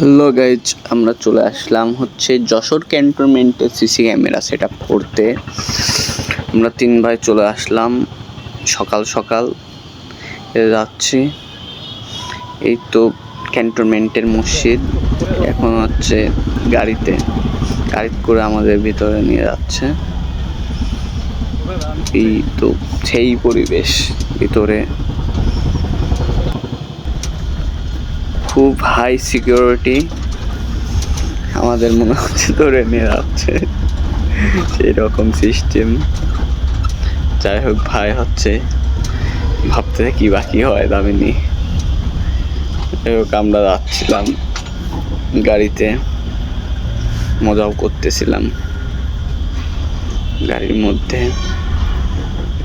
Hello guys, আমরা চলে আসলাম হচ্ছে যশোর ক্যান্টনমেন্টে সিসি ক্যামেরা সেট আপ করতে। আমরা তিন ভাই চলে আসলাম সকাল সকাল যাচ্ছি। এই তো ক্যান্টনমেন্টের মসজিদ, এখন হচ্ছে গাড়িতে গাড়িতে করে আমাদের ভিতরে নিয়ে যাচ্ছে। এই তো সেই পরিবেশ ভিতরে। খুব হাই সিকিউরিটি আমাদের মনে হচ্ছে ধরে নিয়ে যাচ্ছে। সেই রকম সিস্টেম যাই হোক ভাই হচ্ছে, ভাবতে কি বাকি হয় দামিনি যাই হোক আমরা যাচ্ছিলাম গাড়িতে। মজাও করতেছিলাম। গাড়ির মধ্যে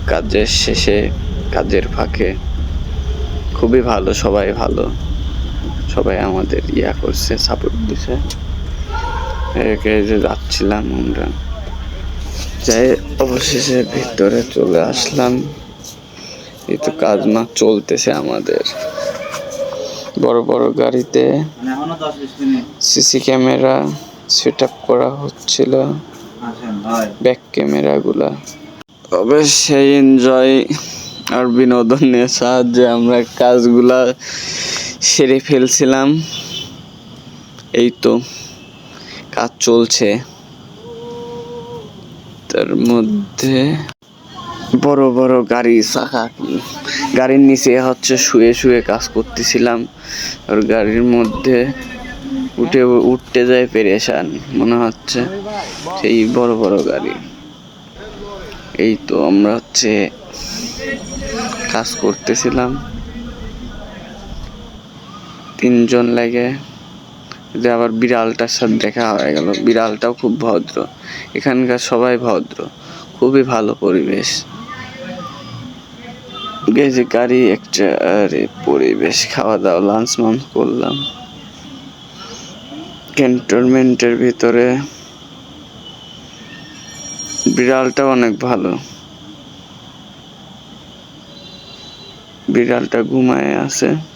কাজের শেষে, কাজের ফাঁকে। খুবই ভালো, সবাই ভালো। সবাই আমাদের ইয়া করছে সাপোর্ট দিছে। একে যে যাচ্ছিলাম আমরা। যাই অবশেষে ভিতরে চলে আসলাম। এই তো কাজ না চলতেছে আমাদের। বড় বড় গাড়িতে সিসি ক্যামেরা সেট আপ করা হচ্ছিল। ব্যাক ক্যামেরাগুলা। তবে সেই এনজয় আর বিনোদনের সাহায্যে আমরা কাজগুলা সেরে ফেলছিলাম। এই তো কাজ চলছে। তার মধ্যে বড় বড় গাড়ি চাকা গাড়ির নিচে হচ্ছে শুয়ে শুয়ে কাজ করতেছিলাম। আর গাড়ির মধ্যে উঠে, উঠতে যায় পেরেশান, মনে হচ্ছে সেই বড় বড় গাড়ি। এই তো আমরা হচ্ছে কাজ করতেছিলাম। তিনজন লাগে। যে আবার বিড়ালটার সাথে দেখা হয়ে গেল। বিড়ালটাও খুব ভদ্র। এখানকার সবাই ভদ্র। খুবই ভালো পরিবেশ। গেছে গাড়ি, একটা, আরে, পরিবেশ। খাওয়া দাওয়া লাঞ্চ মাঞ্চ করলাম। ক্যান্টনমেন্টের ভিতরে বিড়ালটা অনেক ভালো। বিড়ালটা ঘুমায় আছে।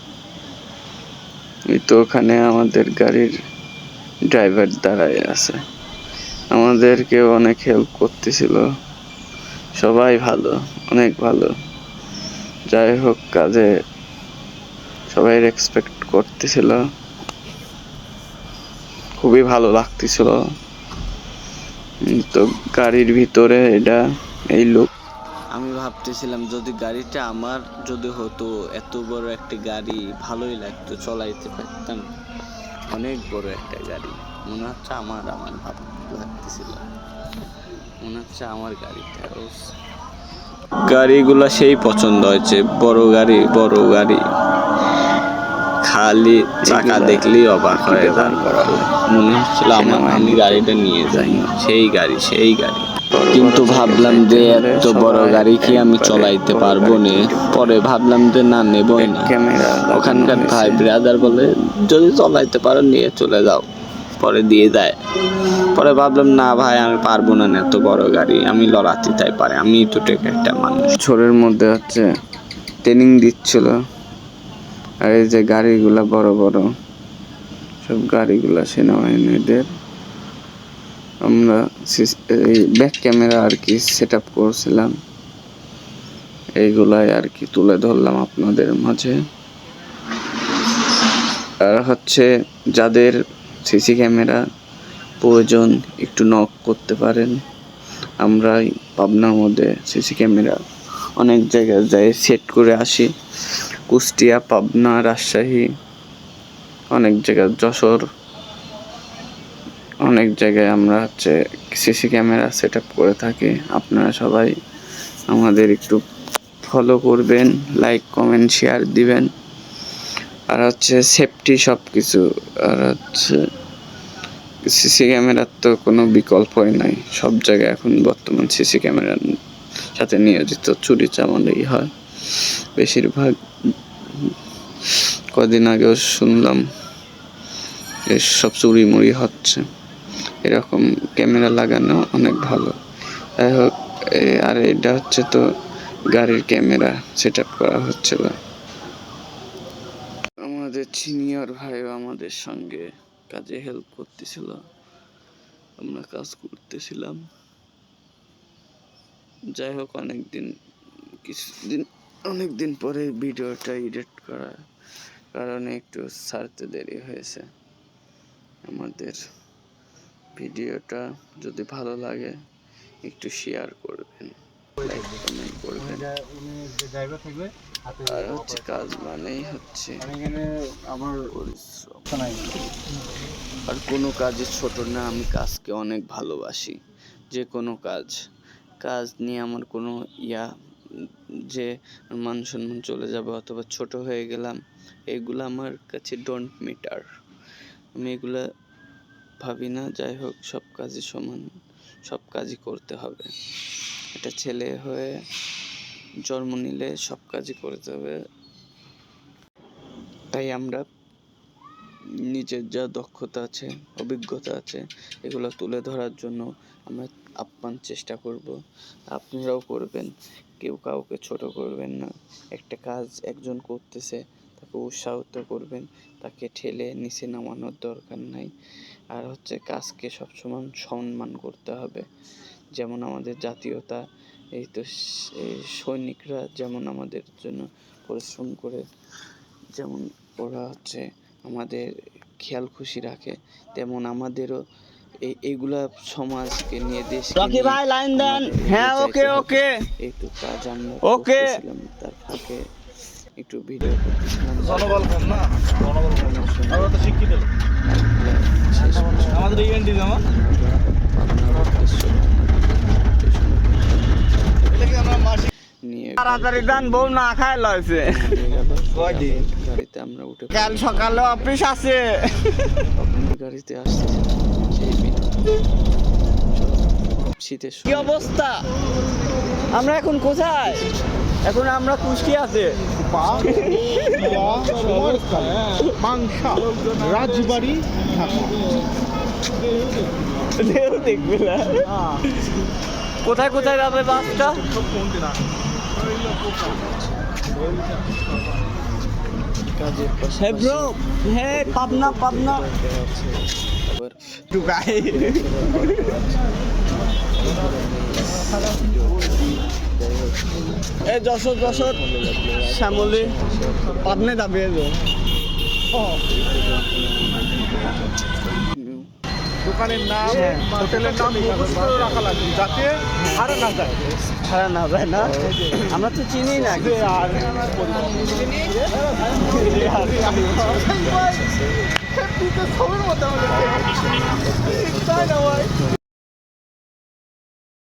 এই তো ওখানে আমাদের গাড়ির ড্রাইভার দাঁড়ায় আছে। আমাদেরকে অনেক হেল্প করতেছিল। সবাই ভালো, অনেক ভালো। যাই হোক, কাজে সবাই রেসপেক্ট করতেছিল। খুবই ভালো লাগতেছিল। তো গাড়ির ভিতরে এটা, এই লোক আমি ভাবতেছিলাম যদি গাড়িটা আমার যদি হতো, এত বড় একটা গাড়ি ভালোই লাগতো, চলাইতে পারতাম। অনেক বড় একটা গাড়ি। মনে হচ্ছে আমার আমার ভাব লাগতেছিল। মনে হচ্ছে আমার গাড়িটা গাড়িগুলো সেই পছন্দ হয়েছে। বড় গাড়ি বড় গাড়ি। খালি চাকা দেখলেই অবাক হয়ে মনে হচ্ছিল আমার আমি গাড়িটা নিয়ে যাই। সেই গাড়ি সেই গাড়ি। কিন্তু ভাবলাম যে এত বড় গাড়ি কি আমি চলাইতে পারব না? পরে ভাবলাম যে না নেবই না। ওখানকার ভাই ব্রাদার বলে যদি চলাইতে পারো নিয়ে চলে যাও। পরে দিয়ে দেয় পরে ভাবলাম না ভাই আমি পারব না এত বড় গাড়ি। আমি লড়াতে তাই পারে। আমি তো টেক একটা মানুষ। ছোরের মধ্যে হচ্ছে ট্রেনিং দিচ্ছিল। আর এই যে গাড়িগুলা বড় বড়, সব গাড়িগুলা সেনাবাহিনীদের। আমরা এই ব্যাক ক্যামেরা আর কি সেট আপ করছিলাম। এইগুলাই আর কি তুলে ধরলাম আপনাদের মাঝে। আর হচ্ছে যাদের সিসি ক্যামেরা প্রয়োজন একটু নক করতে পারেন আমরা পাবনার মধ্যে সিসি ক্যামেরা অনেক জায়গায় যাই সেট করে আসি। কুষ্টিয়া, পাবনা, রাজশাহী, অনেক জায়গায়, যশোর, অনেক জায়গায় আমরা হচ্ছে সিসি ক্যামেরা সেট আপ করে থাকি। আপনারা সবাই আমাদের একটু ফলো করবেন লাইক কমেন্ট শেয়ার দিবেন। আর হচ্ছে সেফটি সব কিছু আর হচ্ছে সিসি ক্যামেরার তো কোনো বিকল্পই নাই। সব জায়গায় এখন বর্তমান সিসি ক্যামেরার সাথে নিয়োজিত চুরি চামারি হয়। বেশিরভাগ কদিন আগেও শুনলাম এসব চুরি মুড়ি হচ্ছে। এরকম ক্যামেরা লাগানো অনেক ভালো। যাই হোক আর এটা হচ্ছে তো গাড়ির ক্যামেরা সেট আপ করা হচ্ছিল। আমাদের সিনিয়র ভাইও আমাদের সঙ্গে কাজে হেল্প করতেছিল। আমরা কাজ করতেছিলাম। যাই হোক, অনেকদিন, কিছুদিন অনেকদিন পরে ভিডিওটা এডিট করা কারণে একটু ছাড়তে দেরি হয়েছে। আমাদের ভিডিওটা যদি ভালো লাগে, একটু শেয়ার করবেন কমেন্ট করবেন। আর হচ্ছে কাজ মানেই হচ্ছে আমার আর কোনো কাজে ছোট না, আমি কাজকে অনেক ভালোবাসি। যে কোনো কাজ কাজ নিয়ে আমার কোনো ইয়া যে মান সম্মান চলে যাবে অথবা ছোট হয়ে গেলাম, এগুলো আমার কাছে ডোন্ট মিটার আমি এগুলা ভাবি না, যাই হোক, সব কাজই সমান, সব কাজই করতে হবে। এটা ছেলে হয়ে জন্ম নিলে সব কাজই করতে হবে। তাই আমরা নিজের যা দক্ষতা আছে, অভিজ্ঞতা আছে, এগুলো তুলে ধরার জন্য আমরা আপ্রাণ চেষ্টা করব। আপনারাও করবেন, কেউ কাউকে ছোট করবেন না। একটা কাজ একজন করতেছে, তাকে উৎসাহিত করবেন, তাকে ঠেলে নিচে নামানোর দরকার নাই। আর হচ্ছে কাজকে সবসময় সম্মান করতে হবে। যেমন আমাদের জাতীয়তা, এই তো সৈনিকরা যেমন আমাদের জন্য পরিশ্রম করে, যেমন ওরা হচ্ছে আমাদের খেয়াল খুশি রাখে। তেমন আমাদেরও এই এইগুলা সমাজকে নিয়ে দেশ রকি ভাই লাইন দেন। হ্যাঁ ওকে ওকে। এই তো কাজ আমরা ওকে। তার ফাঁকে একটু ভিডিও করতেছিলাম। জনবল কম না? জনবল কম আমরা তো শিক্ষিত আমাদের ইভেন্টই যেমন নিয়ে তাড়াতাড়ি দেন বউ না খায় লয়েছে। কয়দিন? গাড়িতে আমরা উঠে কাল সকালে অফিস আছে। গাড়িতে শীতের কি অবস্থা? আমরা এখন কোথায়? এখন আমরা কুষ্টিয়াতে। আছে রাজবাড়ি দেখবে না। কোথায় কোথায় যাবে বাসটা? কাজের পাশে hey bro hey Pabna Pabna Tukai এ যশোর যশোর শ্যামলি পাবনে দাবি দো দোকানের নাম হোটেলের নাম মুখস্থ রাখা লাগবে যাতে হারা না যায়। না যায় না। আমরা তো চিনি না। আর ছবির মধ্যে আমাদের।